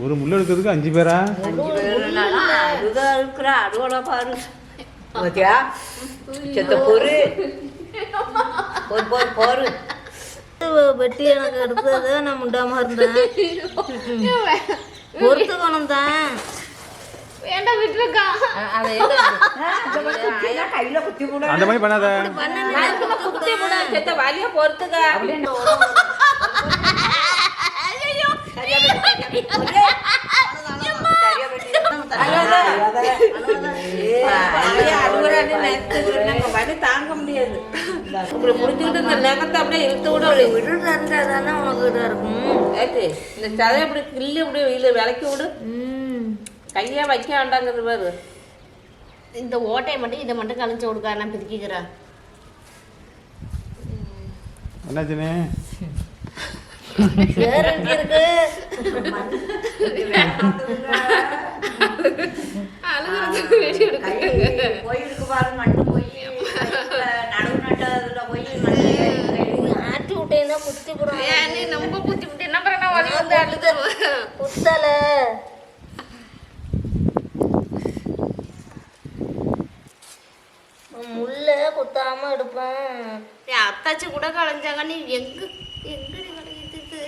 ஒரு முள் எடுக்கிறதுக்கு அஞ்சு பேரா? வெட்டி எனக்கு எடுத்தது நான் முண்டாம இருந்தேன். தான் கையில குத்தி போட. அந்த மாதிரி பண்ணாத பொறுத்துக்க. விட விடுறது இருந்தா தானே உனக்கு இதாக இருக்கும். ஏத்து இந்த சதை இப்படி கிள்ளி இப்படி இதில் விளக்கி விடு. ம். கையா வைக்க வேண்டாங்கிறது பாரு. இந்த ஓட்டையை மட்டும் இதை மட்டும் கழிச்சு கொடுக்கா நான் எங்க இருக்கு? கோயிலுக்கு பாரு போய் நடுவு நட்டதுல போய் ஆட்டி விட்டேன்னா குத்தி போடும் ஏன் நீ ரொம்ப புத்தி புத்தி என்ன பண்ண வலி வந்து அழுது. குத்தல. முள்ள குத்தாம எடுப்பேன். என் அத்தாச்சி கூட களைஞ்சாங்க நீ எங்க எங்க நீ களைஞ்சது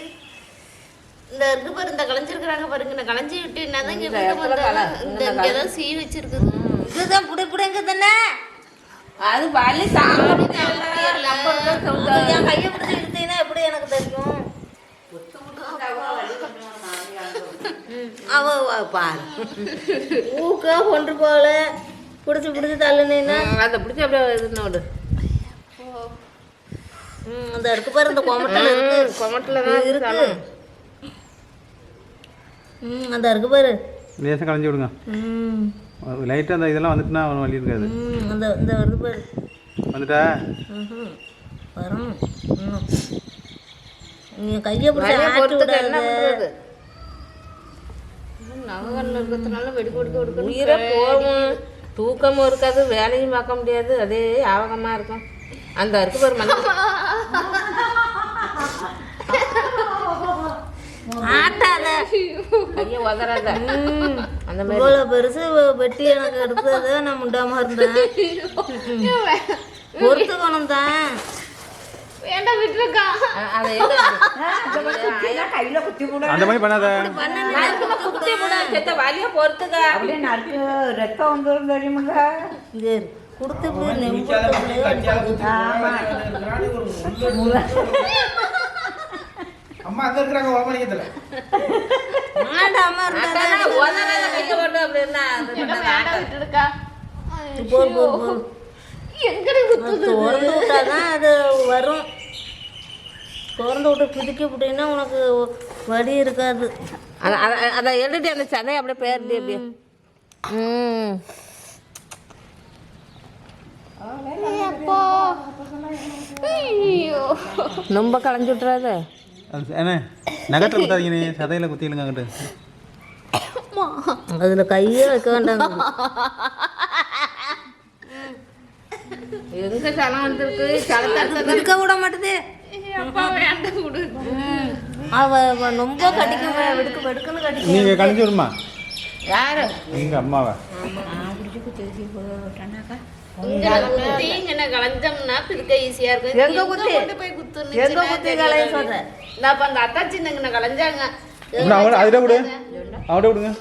இந்த இருக்கு பாரு இந்த களைஞ்சிருக்கிறாங்க பாருங்க. இந்த களைஞ்சி விட்டு என்னதான் இங்க இந்த வீட்டு இங்க சீ வச்சிருக்குது. இதுதான் புடி புடிங்க தானே? அது வலி என் கையை பிடிச்சி இழுத்தீங்கன்னா எப்படி எனக்கு தெரியும் அவ பாரு. ஊக்க கொண்டு போகல பிடிச்சி பிடிச்சி தள்ளுனீன்னா. அதை பிடிச்சி அப்படியே இது நோடு ம், அந்த இருக்கு பாரு இந்த கொமட்டல் இருக்கு. கொமட்டில் இது இருக்கு. ம் அந்த இருக்கு பாரு. லேசாக களைஞ்சி விடுங்க. ம். லைட்டாக அந்த இதெல்லாம் வந்துட்டுனா அவன் வலி இருக்காது. ம் அந்த இந்த வருது பாரு. வந்துட்டா? ம்ஹும். வரும் இன்னும் நீ கையை பிடிச்சி ஆட்டி விடாத. நகரில் இருக்கிறதுனால வெடி கொடுக்க கொடுக்க உயிரை போகும் தூக்கமும் இருக்காது வேலையும் பார்க்க முடியாது. அதே ஆவகமாக இருக்கும். அந்த இருக்கு பாரு ஆட்டாத. உதறாத. அந்த மாதிரி. இவ்வளோ பெருசு வெட்டி எனக்கு எடுத்தது நான் முண்டாம இருந்தேன் பொறுத்துக்கணும் தான் அ- அதை எங்க கையில குத்தி போட அந்த மாதிரி பண்ணாத. குத்தி போட செத்த வலிய பொறுத்துக்க. அப்படியே நறுக்கு ரத்தம் வந்துடும் தெரியுமில்ல இது கொடுத்து போய் நெம்பு அம்மா அங்க இருக்கிறாங்க உடம்பு ஆடாம இருந்தா அப்படின்னா போர் போர் போர் எங்கடி திறந்து விட்டாதான் அது வரும். திறந்து விட்டு பிதிக்க விட்டீங்கன்னா உனக்கு வலி இருக்காது. அத- அத- அதை எடுத்து அந்த சதையை அப்படியே பேர்ந்து அப்படியே. ம். ரொம்ப களைஞ்சு விட்டுறாத. என்ன? நகத்தில் குத்தாதீங்க சதையில் குத்திடுங்க அங்கிட்டு. அதில் கையே வைக்க வேண்டாங்க எங்க சனம் வந்திருக்கு? சலத்தை இருக்க விட மாட்டுது. வேண்டாம் அவ ரொம்ப கடிக்கும் வெடுக்கு வெடுக்குன்னு கடிக்கும். விடுமா? யாரு? அம்மாவை? இங்க களைஞ்சோம்னா பிரிக்க ஈஸியா இருக்கும். எங்க குத்தி? கொண்டு போய் குத்துன்னு எங்க குத்தி நான் அப்ப அந்த அத்தாச்சி இங்க களைஞ்சாங்க இப்படி அவட அதில் விடு அவட விடுங்க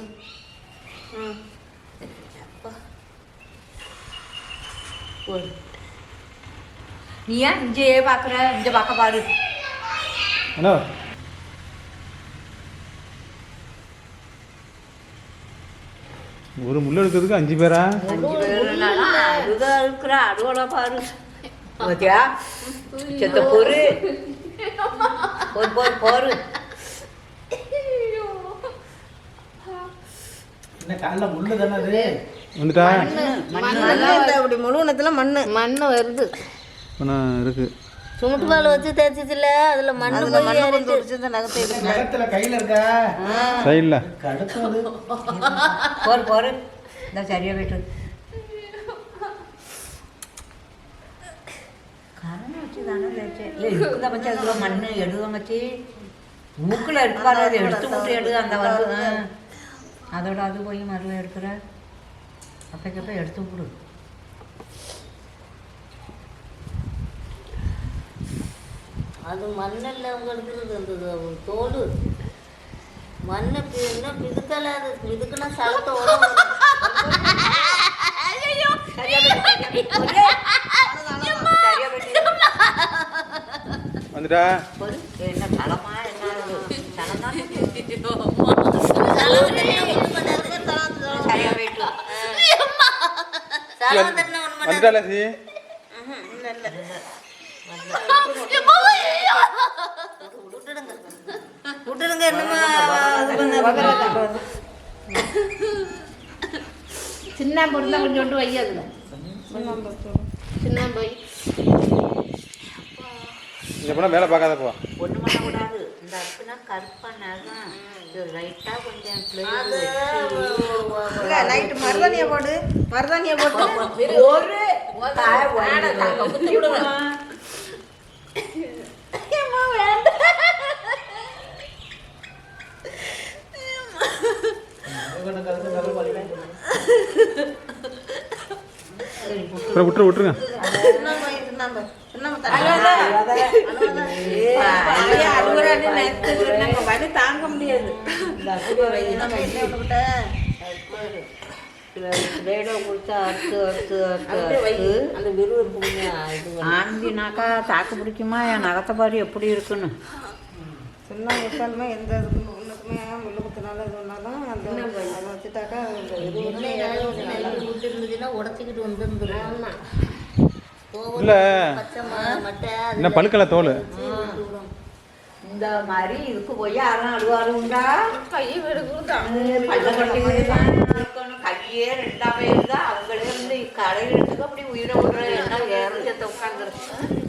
நீ ஏன் இங்கே பாக்குற? இங்க பார்க்க பாரு. என்ன ஒரு முள் எடுக்கிறதுக்கு அஞ்சு பேரா? அஞ்சு இருக்கிற அருவலை பாரு. பாத்தியா? செத்த பொறு பொறு பொறு பொறு என்ன காலைல முள்ளு தானே அது? வந்துட்டா? மண்ணு. மண்ணு வருது. ஒன்றும் இருக்குது சுமுட்டு பால் வச்சு தேய்ச்சிச்சுல அதில் மண்ணு போய் ஏறிட்டு நகத்துல கையில இருக்கா? சைடில் போரு போரு. இந்த சரியா போயிட்டு கரணம் வச்சு தானே வச்சு மண்ணு எடுவ வச்சு மூக்கில் எடுப்பாரு அதை எடுத்து விட்டு எடு அந்த வந்து ஆ. அதோட அது போய் மறுபடியும் எடுக்கிற. அப்பக்கப்ப எடுத்து விடு அது மண்ணில் அவங்க எடுக்கிறது அந்த தோல் மண்ணை பி- இன்னும் பிதுக்கல அது பிதுக்குனா சலத்தோட வந்துட்டா? என்ன தளமா என்ன? தளமா? சரியா ஒன்று விட்டுடுங்க என்னமா பண்ண சின்ன பொருள் தான் கொஞ்சோண்டு வை அதுல சின்ன போய் இங்கே போனால் வேலை பார்க்காத போ ஒண்ணு பண்ணக்கூடாது இந்த அப்புனா நகம் இது லைட்டா கொஞ்சம் நைட்டு மருதானியை போடு மருதானியை போட்டு ஒரு காய் வாங்கி குத்தி விடுவேன் அப்புறம் விட்டுரு விட்டுருங்க தாங்க முடியாது ரேடியோ கொடுத்தா அறுத்து அறுத்து அறுத்து அறுத்து அந்த விறுவிறுப்பு. ஆண்டினாக்கா தாக்கு பிடிக்குமா? என் நகத்தை பாரு எப்படி இருக்குன்னு. சின்ன குத்தாலுமே எந்த இதுக்கும் ஒன்றுக்குமே இது பண்ணாலும் அந்த அதை வச்சுட்டாக்கா இருந்துச்சுன்னா உடச்சிக்கிட்டு வந்துருந்துரும் ஆமா. தோல் இல்லை. பச்சை ம- மட்டை அது இன்னும் பழுக்கலை தோல்? இந்த மாதிரி இதுக்கு போய் யாரும் அழுவாரு உண்டா கையை வீடு கொடுத்தான் பல்ல கட்டி இருக்கணும் கையே ரெண்டாவே இருந்தா அவங்களே வந்து கடையில எடுத்துக்க அப்படி உயிரை விடுற என்ன ஏறம் சேர்த்து உட்காந்துருக்கு